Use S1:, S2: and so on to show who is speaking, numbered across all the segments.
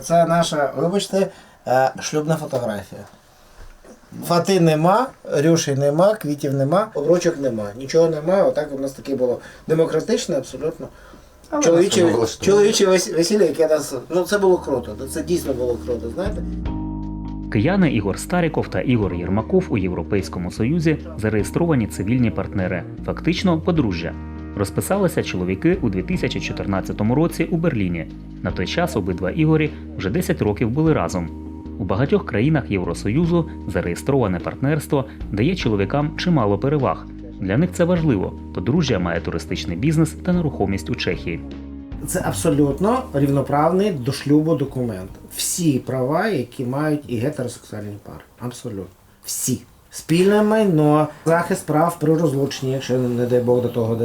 S1: Це наша, вибачте, е, шлюбна фотографія. Фати нема, рюші нема, квітів нема, обручок нема, нічого нема. Отак у нас таке було демократичне, абсолютно. Чоловіче, чоловіче весілля, яке нас. Ну це було круто. Це дійсно було круто, знаєте?
S2: Кияни Ігор Старіков та Ігор Єрмаков у Європейському Союзі зареєстровані цивільні партнери, фактично подружжя. Розписалися чоловіки у 2014 році у Берліні. На той час обидва Ігорі вже 10 років були разом. У багатьох країнах Євросоюзу зареєстроване партнерство дає чоловікам чимало переваг. Для них це важливо. Подружжя має туристичний бізнес та нерухомість у Чехії.
S1: Це абсолютно рівноправний до шлюбу документ. Всі права, які мають і гетеросексуальні пари. Абсолютно. Всі. Спільне майно, захист прав при розлученні, якщо не дай Бог до того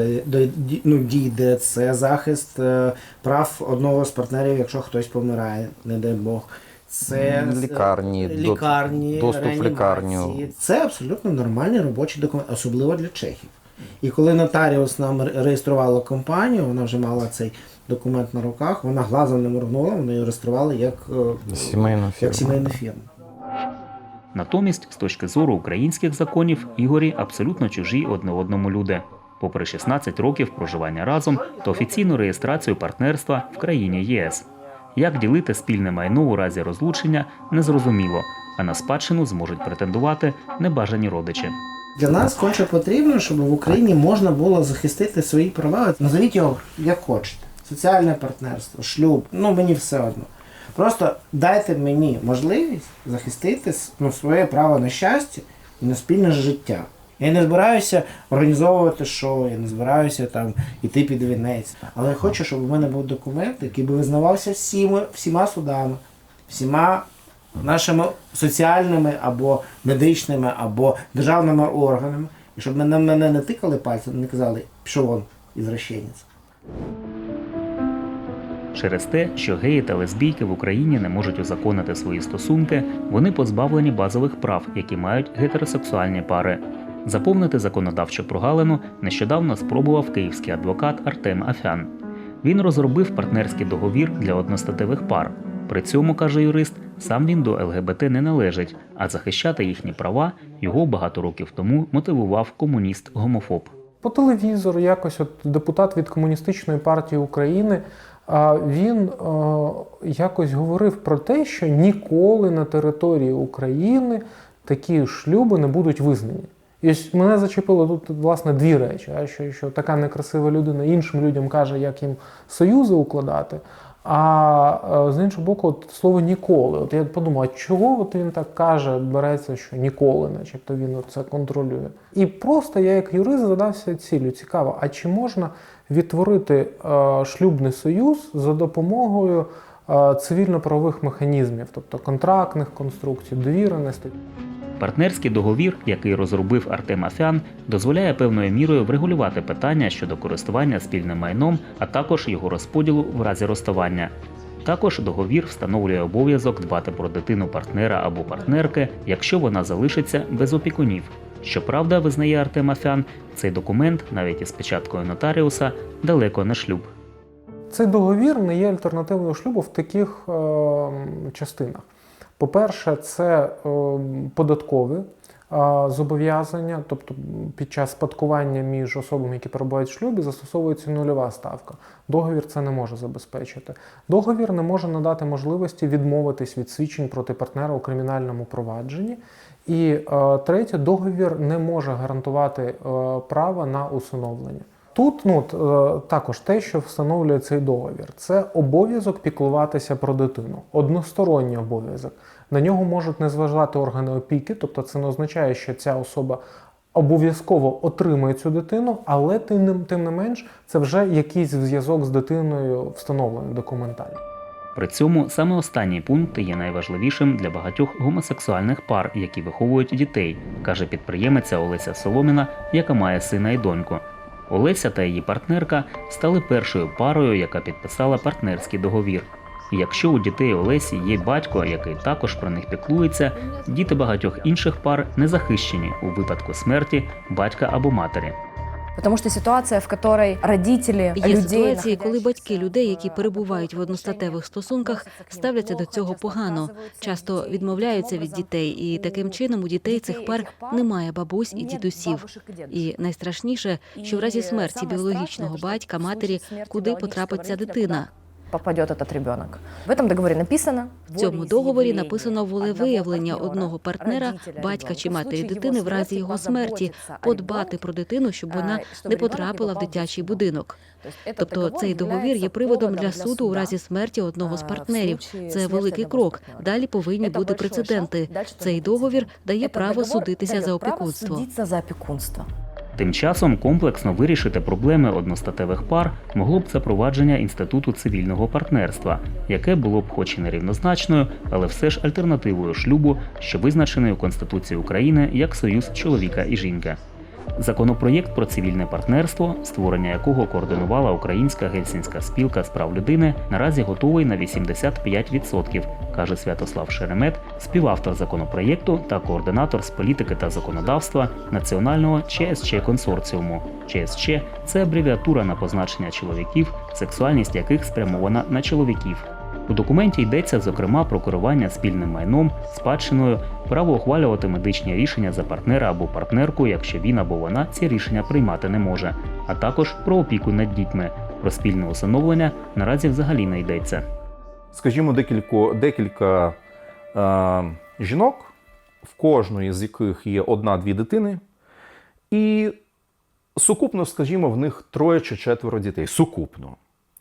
S1: ну, дійде, це захист е, прав одного з партнерів, якщо хтось помирає, не дай Бог. Це
S3: Лікарні, до-
S1: лікарні,
S3: доступ в лікарню.
S1: Це абсолютно нормальний робочий документ, особливо для чехів. І коли нотаріус нам реєструвала компанію, вона вже мала цей документ на руках, вона глазом не моргнула, вони її реєстрували як, е,
S3: Сімейна
S1: як сімейну фірму.
S2: Натомість, з точки зору українських законів, Ігорі абсолютно чужі одне одному люди. Попри 16 років проживання разом та офіційну реєстрацію партнерства в країні ЄС. Як ділити спільне майно у разі розлучення, незрозуміло, а на спадщину зможуть претендувати небажані родичі.
S1: Для нас конче потрібно, щоб в Україні можна було захистити свої права. Назовіть його як хочете. Соціальне партнерство, шлюб, ну мені все одно. Просто дайте мені можливість захистити ну, своє право на щастя і на спільне життя. Я не збираюся організовувати шоу, я не збираюся там іти під вінець. Але я хочу, щоб у мене був документ, який би визнавався всіма, всіма судами, всіма нашими соціальними або медичними, або державними органами, і щоб на мене не тикали пальцем, не казали, пішов вон, ізращенець.
S2: Через те, що геї та лесбійки в Україні не можуть узаконити свої стосунки, вони позбавлені базових прав, які мають гетеросексуальні пари. Заповнити законодавчу прогалину нещодавно спробував київський адвокат Артем Афян. Він розробив партнерський договір для одностатевих пар. При цьому, каже юрист, сам він до ЛГБТ не належить, а захищати їхні права його багато років тому мотивував комуніст-гомофоб.
S4: По телевізору якось от депутат від Комуністичної партії України він е, якось говорив про те, що ніколи на території України такі шлюби не будуть визнані. І мене зачепило тут власне дві речі: а що, що така некрасива людина іншим людям каже, як їм союзи укладати. А е, з іншого боку, от слово ніколи. От я подумав, а чого от він так каже, береться, що ніколи, начебто він це контролює. І просто я як юрист задався ціллю. Цікаво, а чи можна відтворити е, шлюбний союз за допомогою е, цивільно-правових механізмів, тобто контрактних конструкцій, довіреностей?
S2: Партнерський договір, який розробив Артем Афян, дозволяє певною мірою врегулювати питання щодо користування спільним майном, а також його розподілу в разі розставання. Також договір встановлює обов'язок дбати про дитину партнера або партнерки, якщо вона залишиться без опікунів. Щоправда, визнає Артем Афян, цей документ, навіть із печаткою нотаріуса, далеко не шлюб.
S4: Цей договір не є альтернативою шлюбу в таких е, частинах. По-перше, це е, податкові зобов'язання, тобто під час спадкування між особами, які перебувають в шлюбі, застосовується нульова ставка. Договір це не може забезпечити. Договір не може надати можливості відмовитись від свідчень проти партнера у кримінальному провадженні. І е, третє, договір не може гарантувати е, право на усиновлення. Тут ну, е, також те, що встановлює цей договір, це обов'язок піклуватися про дитину, односторонній обов'язок. На нього можуть не зважати органи опіки, тобто це не означає, що ця особа обов'язково отримує цю дитину, але тим тим не менш це вже якийсь зв'язок з дитиною встановлений документально.
S2: При цьому саме останній пункт є найважливішим для багатьох гомосексуальних пар, які виховують дітей, каже підприємиця Олеся Соломіна, яка має сина і доньку. Олеся та її партнерка стали першою парою, яка підписала партнерський договір. І якщо у дітей Олесі є батько, який також про них піклується, діти багатьох інших пар не захищені у випадку смерті батька або матері.
S3: Потому что ситуация, в которой родители
S5: Є
S3: людей,
S5: ситуації, коли батьки людей, які перебувають в одностатевих стосунках, ставляться до цього погано, часто відмовляються від дітей, і таким чином у дітей цих пар немає бабусь і дідусів. І найстрашніше, що в разі смерті біологічного батька, матері, куди потрапить ця дитина.
S3: Попадет этот ребенок. В этом договоре написано.
S5: В цьому договорі написано волевиявлення одного партнера, батька чи матері дитини в разі його смерті, подбати про дитину, щоб вона не потрапила в дитячий будинок. Тобто цей договір є приводом для суду у разі смерті одного з партнерів. Це великий крок. Далі повинні бути прецеденти. Цей договір дає право судитися за опікунство.
S2: Тим часом комплексно вирішити проблеми одностатевих пар могло б запровадження інституту цивільного партнерства, яке було б хоч і нерівнозначною, але все ж альтернативою шлюбу, що визначений у Конституції України як союз чоловіка і жінки. Законопроєкт про цивільне партнерство, створення якого координувала Українська гельсінська спілка з прав людини, наразі готовий на 85%, каже Святослав Шеремет, співавтор законопроєкту та координатор з політики та законодавства Національного ЧСЧ консорціуму. ЧСЧ це абревіатура на позначення чоловіків, сексуальність яких спрямована на чоловіків. У документі йдеться зокрема про керування спільним майном, спадщиною, право ухвалювати медичні рішення за партнера або партнерку, якщо він або вона ці рішення приймати не може, а також про опіку над дітьми. Про спільне усиновлення наразі взагалі не йдеться.
S6: скажімо, декілька, декілька е, жінок, в кожної з яких є одна-дві дитини, і сукупно, скажімо, в них троє чи четверо дітей. Сукупно.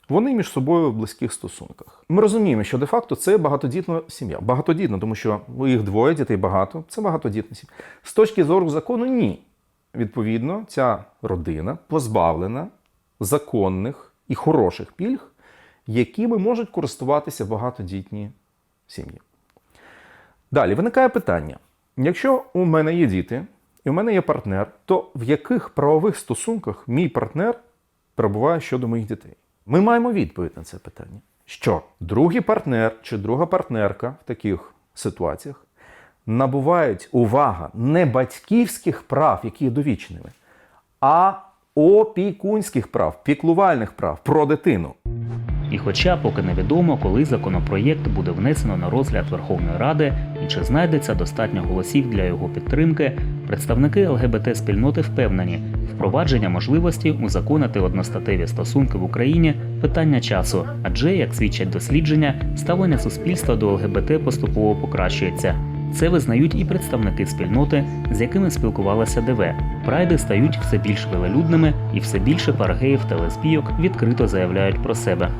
S6: Вони між собою в близьких стосунках. Ми розуміємо, що де-факто це багатодітна сім'я. Багатодітна, тому що їх двоє дітей багато, це багатодітна сім'я. З точки зору закону, ні. Відповідно, ця родина позбавлена законних і хороших пільг, якими можуть користуватися багатодітні сім'ї. Далі виникає питання: якщо у мене є діти і у мене є партнер, то в яких правових стосунках мій партнер перебуває щодо моїх дітей? Ми маємо відповідь на це питання. Що другий партнер чи друга партнерка в таких ситуаціях набувають увага не батьківських прав, які є довічними, а опікунських прав, піклувальних прав про дитину.
S2: І хоча поки невідомо, коли законопроєкт буде внесено на розгляд Верховної Ради чи знайдеться достатньо голосів для його підтримки, представники ЛГБТ спільноти впевнені, впровадження можливості узаконити одностатеві стосунки в Україні питання часу, адже, як свідчать дослідження, ставлення суспільства до ЛГБТ поступово покращується. Це визнають і представники спільноти, з якими спілкувалася ДВ. Прайди стають все більш велелюдними, і все більше пар геїв та лесбійок відкрито заявляють про себе.